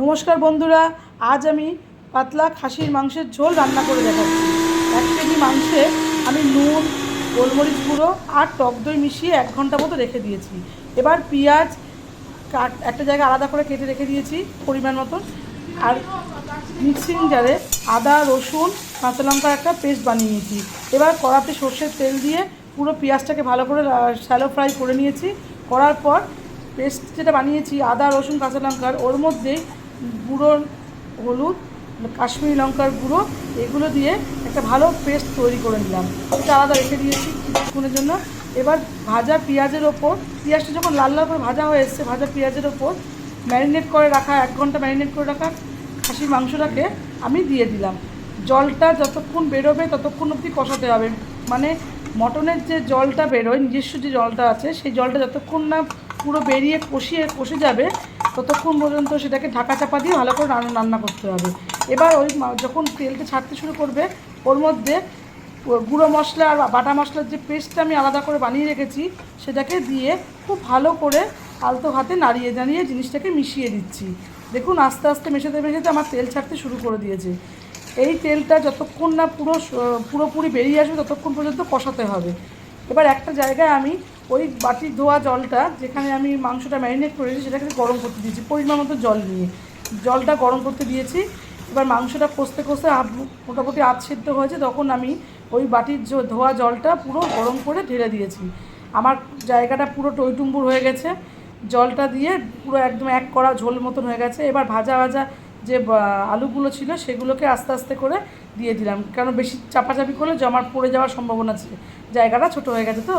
নমস্কার বন্ধুরা, আজ আমি পাতলা খাসির মাংসের ঝোল রান্না করে দেখাচ্ছি। এক কেজি মাংসে আমি নুন, গোলমরিচ গুঁড়ো আর টক দই মিশিয়ে এক ঘণ্টা মতো রেখে দিয়েছি। এবার পেঁয়াজ কাট একটা জায়গায় আলাদা করে কেটে রেখে দিয়েছি পরিমাণ মতন। আর মিক্সিং জারে আদা, রসুন, কাঁচা লঙ্কার একটা পেস্ট বানিয়ে নিয়েছি। এবার কড়াতে সর্ষের তেল দিয়ে পুরো পেঁয়াজটাকে ভালো করে শ্যালো ফ্রাই করে নিয়েছি। করার পর পেস্ট যেটা বানিয়েছি, আদা, রসুন, কাঁচা লঙ্কার, ওর মধ্যে গুঁড়ো, হলুদ, কাশ্মীরি লঙ্কার গুঁড়ো, এগুলো দিয়ে একটা ভালো পেস্ট তৈরি করে নিলাম। এটা আলাদা রেখে দিয়েছি কিছুক্ষণের জন্য। এবার ভাজা পেঁয়াজের ওপর, পেঁয়াজটা যখন লাল লাল করে ভাজা হয়ে এসছে, ভাজা পেঁয়াজের ওপর ম্যারিনেট করে রাখা, এক ঘণ্টা ম্যারিনেট করে রাখা খাসির মাংসটাকে আমি দিয়ে দিলাম। জলটা যতক্ষণ বেরোবে ততক্ষণ অবধি কষাতে হবে। মানে মটনের যে জলটা বেরোয়, নিজস্ব যে জলটা আছে, সেই জলটা যতক্ষণ না পুরো বেরিয়ে কষিয়ে, কষে যাবে ততক্ষণ পর্যন্ত সেটাকে ঢাকা চাপা দিয়ে ভালো করে রান্না রান্না করতে হবে। এবার ওই যখন তেলটা ছাড়তে শুরু করবে, ওর মধ্যে গুঁড়ো মশলা আর বাটা মশলার যে পেস্টটা আমি আলাদা করে বানিয়ে রেখেছি, সেটাকে দিয়ে খুব ভালো করে আলতো হাতে নাড়িয়ে দাঁড়িয়ে জিনিসটাকে মিশিয়ে দিচ্ছি। দেখুন, আস্তে আস্তে মেশাতে মেশাতে আমার তেল ছাড়তে শুরু করে দিয়েছে। এই তেলটা যতক্ষণ না পুরো পুরোপুরি বেরিয়ে আসবে, ততক্ষণ পর্যন্ত কষাতে হবে। এবার একটা জায়গায় আমি ওই বাটির ধোয়া জলটা যেখানে আমি মাংসটা ম্যারিনেট করেছি সেটাকে গরম করতে দিয়েছি, পরিমাণ মতো জল নিয়ে। জলটা গরম করতে দিয়েছি। এবার মাংসটা কষতে কষতে মোটামুটি আধ সিদ্ধ হয়েছে, তখন আমি ওই বাটির ধোয়া জলটা পুরো গরম করে ঢেলে দিয়েছি। আমার জায়গাটা পুরো টইটুম্বুর হয়ে গেছে। জলটা দিয়ে পুরো একদম এক কড়া ঝোল মতন হয়ে গেছে। এবার ভাজা ভাজা যে আলুগুলো ছিল, সেগুলোকে আস্তে আস্তে করে দিয়ে দিলাম। কারণ বেশি চাপাচাপি করলে জমাট পড়ে যাওয়ার সম্ভাবনা ছিল জায়গাটা ছোট হয়ে গেছে তো।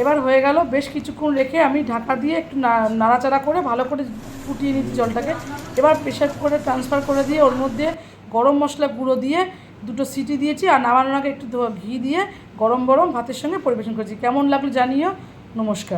এবার হয়ে গেল, বেশ কিছুক্ষণ রেখে আমি ঢাকা দিয়ে একটু নাড়াচাড়া করে ভালো করে ফুটিয়ে নিচ্ছি জলটাকে। এবার প্রেশার করে ট্রান্সফার করে দিয়ে ওর মধ্যে গরম মশলা গুঁড়ো দিয়ে দুটো সিটি দিয়েছি আর নামানোর আগে একটু ঘি দিয়ে গরম গরম ভাতের সঙ্গে পরিবেশন করেছি। কেমন লাগল জানিও। নমস্কার।